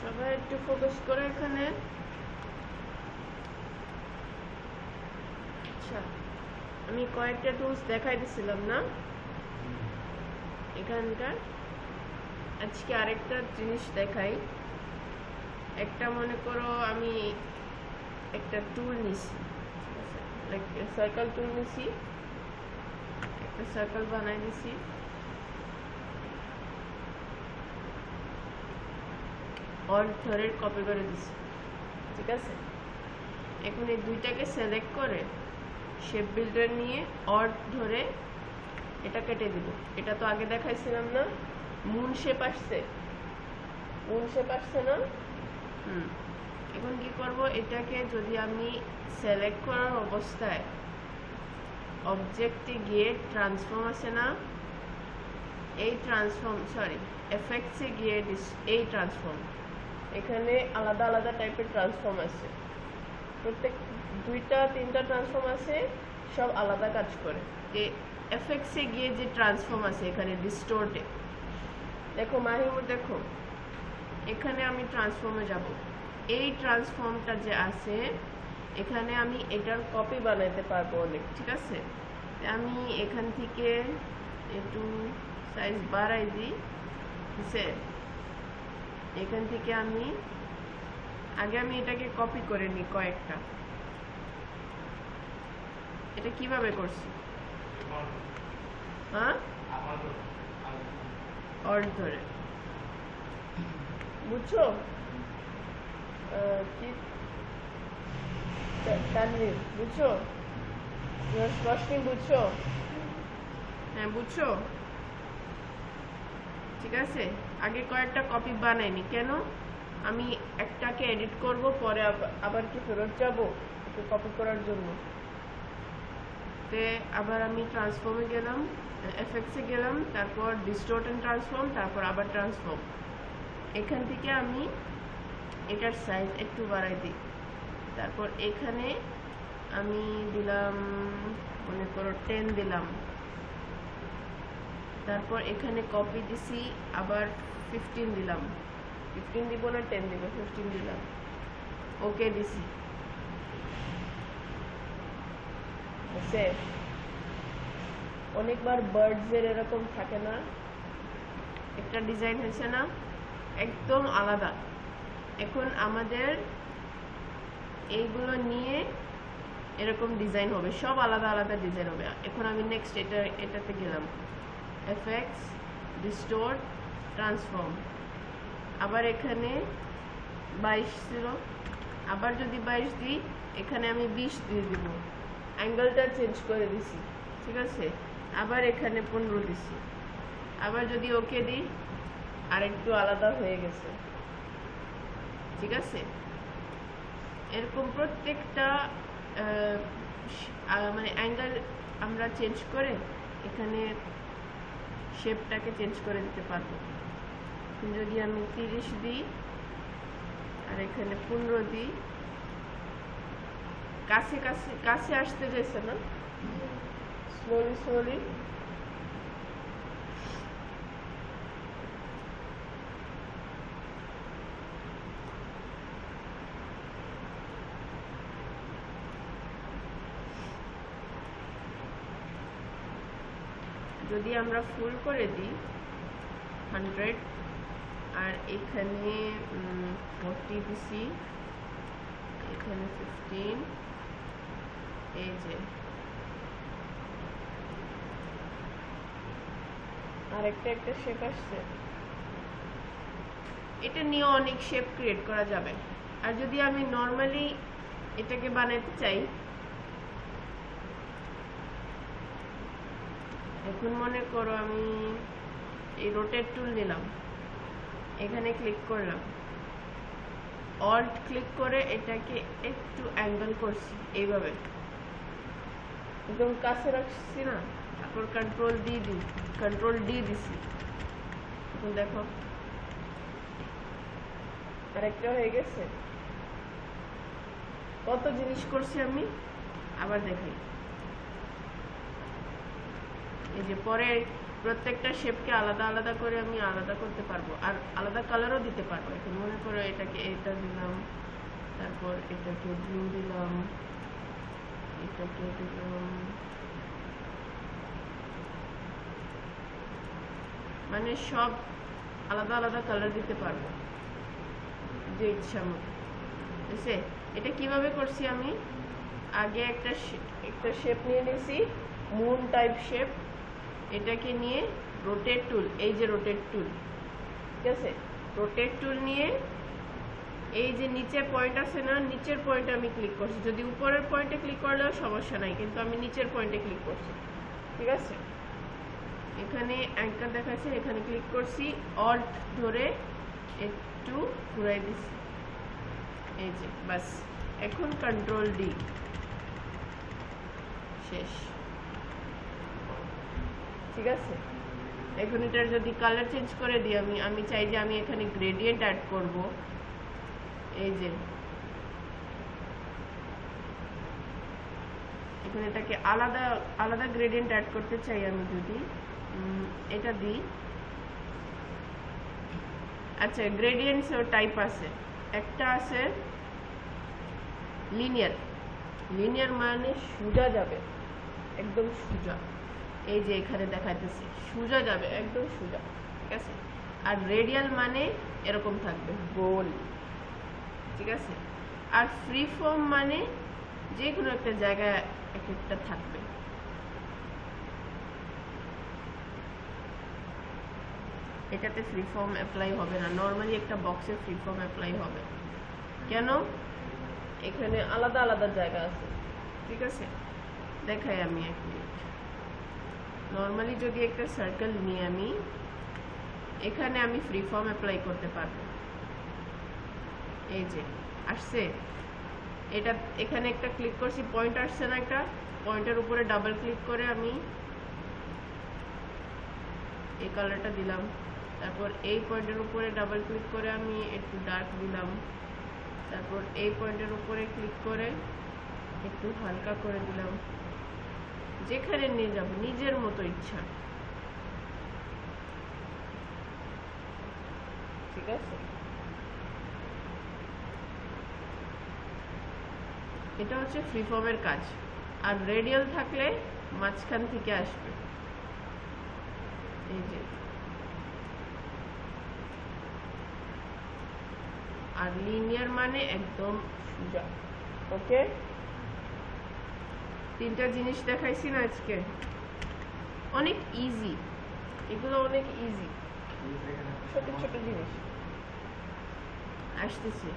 সবাই একটু ফোকাস করে এখানে। আচ্ছা আমি কয়েকটা টুলস দেখাই দিছিলাম না? এখানকার। আজকে আরেকটা জিনিস দেখাই। একটা মনে করো আমি একটা টুল নিছি। সার্কেল টুল নিছি। একটা সার্কেল বানাই দিছি। অর্থরের কপি করে দিছি। ঠিক আছে? এখন এই দুইটাকে সিলেক্ট করে শেপ বিল্ডার নিয়ে অর্থ ধরে এটা কেটে দিব। এটা তো আগে দেখাইছিলাম না। মুন শেপ আসছে। মুন শেপ আসছে না? হুম। এখন কি করব? এটাকে যদি আমি সিলেক্ট করার অবস্থায় অবজেক্টে গিয়ে ট্রান্সফর্ম আছে না, এই ট্রান্সফর্ম সরি এফেক্টসে গিয়ে এই ট্রান্সফর্ম এখানে আলাদা আলাদা টাইপের ট্রান্সফর্ম আছে। প্রত্যেক দুইটা, তিনটা ট্রান্সফর্ম আছে, সব আলাদা কাজ করে। যে এফেক্টসে গিয়ে যে ট্রান্সফর্ম আছে এখানে ডিস্টোর্টে দেখো মাহিমুর দেখো, এখানে আমি ট্রান্সফর্মে যাব। এই ট্রান্সফর্মটা যে আছে, এখানে আমি এটার কপি বানাইতে পারব অনেক, ঠিক আছে? আমি এখান থেকে একটু সাইজ বাড়াই দিই, বুঝছে? এখান থেকে আমি, আগে আমি এটাকে কপি করে নিই কয়েকটা। এটা কীভাবে করছি? হ্যাঁ? অর্ড ধরে। বুঝছ? কি? তানভীর, বুঝছ? রশ্মি বুঝছ? হ্যাঁ বুঝছ? ঠিক আছে? আগে কয়েকটা কপি বানাইনি। কেন? আমি একটাকে এডিট করব, পরে আব- আবার কি ফেরত যাব? একটু কপি করার জন্য। তে আবার আমি ট্রান্সফর্মে গেলাম এফেক্টসে গেলাম, তারপর ডিস্টোর্ট অ্যান্ড ট্রান্সফর্ম তারপর আবার ট্রান্সফর্ম এখান থেকে আমি এটার সাইজ একটু বাড়াই দিই। তারপর এখানে আমি দিলাম, মনে করো টেন দিলাম। তারপর এখানে কপি দিছি, আবার ফিফটিন দিলাম। ফিফটিন দিব না টেন দিব ফিফটিন দিলাম। ওকে দিছি। বুঝছে? অনেকবার বার্ডসের এরকম থাকে না। একটা ডিজাইন হয়েছে না, একদম আলাদা। এখন আমাদের এইগুলো নিয়ে এরকম ডিজাইন হবে, সব আলাদা আলাদা ডিজাইন হবে। এখন আমি নেক্সট এটা, এটাতে গেলাম। এফেক্টস ডিস্টোর ট্রান্সফর্ম আবার এখানে বাইশ ছিল। আবার যদি বাইশ দিই, এখানে আমি বিশ দিয়ে দিব। অ্যাঙ্গেলটা চেঞ্জ করে দিছি, ঠিক আছে? আবার এখানে পনেরো দিছি। আবার যদি ওকে দিই আর একটু আলাদা হয়ে গেছে। ঠিক আছে? এরকম প্রত্যেকটা মানে অ্যাঙ্গেল আমরা চেঞ্জ করে এখানে শেপটাকে চেঞ্জ করে দিতে পারব। যদি আমি তিরিশ দিই, আর এখানে পনেরো দিই, কাছে কাছে কাছে আসতে চাইছে না? স্লোলি স্লোলি যদি আমরা ফুল করে দিই হান্ড্রেড আর এখানে ফোরটি দিছি, এখানে ফিফটিন এই যে। আর একটা একটা শেপ আসছে। এটা নিয়ে অনেক শেপ ক্রিয়েট করা যাবে। আর যদি আমি নর্মালি এটাকে বানাতে চাই এখন মনে করো আমি এই রোটেট টুল নিলাম। এখানে ক্লিক করলাম। অল্ট ক্লিক করে এটাকে একটু অ্যাঙ্গেল করছি, এইভাবে। একদম কাছে রাখছি না, তারপর কন্ট্রোল ডি দি কন্ট্রোল ডি দিছি। এখন দেখো। আরেকটা হয়ে গেছে। কত জিনিস করছি আমি? আবার দেখাই। এই যে পরে প্রত্যেকটা শেপকে আলাদা আলাদা করে আমি আলাদা করতে পারব, আর আলাদা কালারও দিতে পারব। এখন মনে করো এটাকে এটা দিলাম, তারপর এটাকে ব্লু দিলাম, এটাকে দিলাম। মানে সব আলাদা আলাদা কালার দিতে পারব, যে ইচ্ছা মতো। বুঝছে এটা কীভাবে করছি আমি? আগে একটা একটা শেপ নিয়ে নিয়েছি মুন টাইপ শেপ এটাকে নিয়ে রোটেট টুল এই যে রোটেট টুল ঠিক আছে? রোটেট টুল নিয়ে এই যে নিচের পয়েন্ট আছে না, নিচের পয়েন্টে আমি ক্লিক করছি। যদি উপরের পয়েন্টে ক্লিক করলেও সমস্যা নাই, কিন্তু আমি নিচের পয়েন্টে ক্লিক করছি, ঠিক আছে? এখানে অ্যাঙ্কার দেখাচ্ছে এখানে ক্লিক করছি অল্ট ধরে একটু ঘুরাই দিছি। এই যে, বাস। এখন কন্ট্রোল ডি শেষ। ঠিক আছে? এখন এটার যদি কালার চেঞ্জ করে দিই, আমি আমি চাই যে আমি এখানে গ্রেডিয়েন্ট অ্যাড করব। এই যে। এখন এটাকে আলাদা আলাদা গ্রেডিয়েন্ট অ্যাড করতে চাই আমি যদি। এটা দিই। আচ্ছা গ্রেডিয়েন্টস টাইপ আছে। একটা আছে লিনিয়ার লিনিয়ার মানে সোজা যাবে। একদম সোজা। এই যে এখানে দেখাইতেছি। সোজা যাবে, একদম সোজা, ঠিক আছে? আর রেডিয়াল মানে এরকম থাকবে, গোল, ঠিক আছে? আর ফ্রি ফর্ম মানে যে কোনো একটা জায়গায় এক একটা থাকবে। এটাতে ফ্রি ফর্ম অ্যাপ্লাই হবে না। নর্মালি একটা বক্সে ফ্রি ফর্ম অ্যাপ্লাই হবে। কেন? এখানে আলাদা আলাদা জায়গা আছে, ঠিক আছে? দেখাই আমি এক মিনিট নর্মালি যদি একটা সার্কেল নিই আমি, এখানে আমি ফ্রি ফর্ম অ্যাপ্লাই করতে পারব। এই যে, আসছে? এটা, এখানে একটা ক্লিক করছি পয়েন্ট আসছে না একটা পয়েন্টের উপরে ডাবল ক্লিক করে আমি এই কালারটা দিলাম। তারপর এই পয়েন্টের উপরে ডাবল ক্লিক করে আমি একটু ডার্ক দিলাম। তারপর এই পয়েন্টের উপরে ক্লিক করে একটু হালকা করে দিলাম। যেখানে নিয়ে যাব, নিজের মতো ইচ্ছা। ঠিক আছে? এটা হচ্ছে ফ্রি ফর্মের কাজ। আর রেডিয়াল থাকলে মাঝখান থেকে আসবে। এই যে। আর লিনিয়ার মানে একদম সোজা। ওকে তিনটা জিনিস দেখাইছি না আজকে। অনেক ইজি এগুলো অনেক ইজি ছোট ছোট জিনিস। আসতেছি।